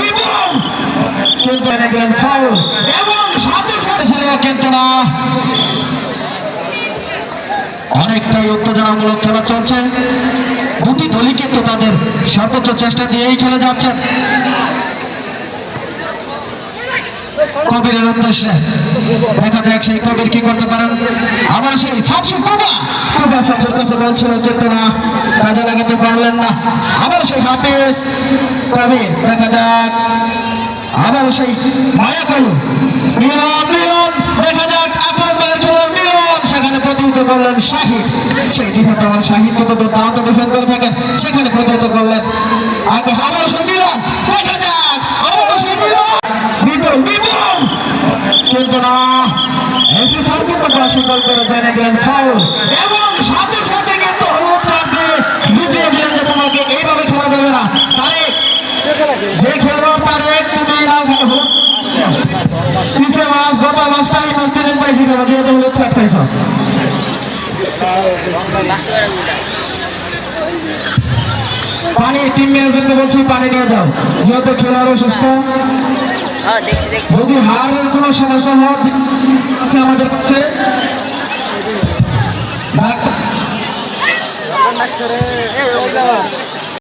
বিপুল কিন্তু এনে গেলেন ফাউল এবং সাথে সাথে ছিল কিন্তু না অনেকটাই উত্তেজনামূলক খেলা চলছে দুটি দলই কিন্তু তাদের সর্বোচ্চ চেষ্টা দিয়েই খেলে যাচ্ছেন কবিরের উদ্দেশ্যে দেখা যাক সেই কবির কি করতে পারেন? আবার সেই সাতশো কুবা কুবা সাতশোর কাছে বলছিল কিন্তু না কাজে লাগাতে পারলেন না। আবার সেই দেখা যাক। আবার সেই মায়াকুল মিলন মিলন দেখা যাক আক্রমণের জন্য মিলন সেখানে প্রতিহত করলেন শাহিদ। সেই ডিফেন্ড আমার শাহিদ কিন্তু দুর্দান্ত ডিফেন্ড করে থাকেন। সেখানে প্রতিহত করলেন আকাশ। আবার সেই মিলন দেখা যাক আবার সেই মিলন বিপুল বিপুল। কিন্তু না এমপি স্যার কিন্তু অস্বীকার করে জেনে গেলেন ফাউল এবং সাথে মাস্তানি মাস্তানি পাইছি না যে তো হলো থাক পাইছ পানি টিম ম্যানেজমেন্টকে বলছি পানি নিয়ে যাও। যেহেতু খেলারও সুস্থ। যদি হারের কোনো সমস্যা হয় আছে আমাদের কাছে ডাক্তার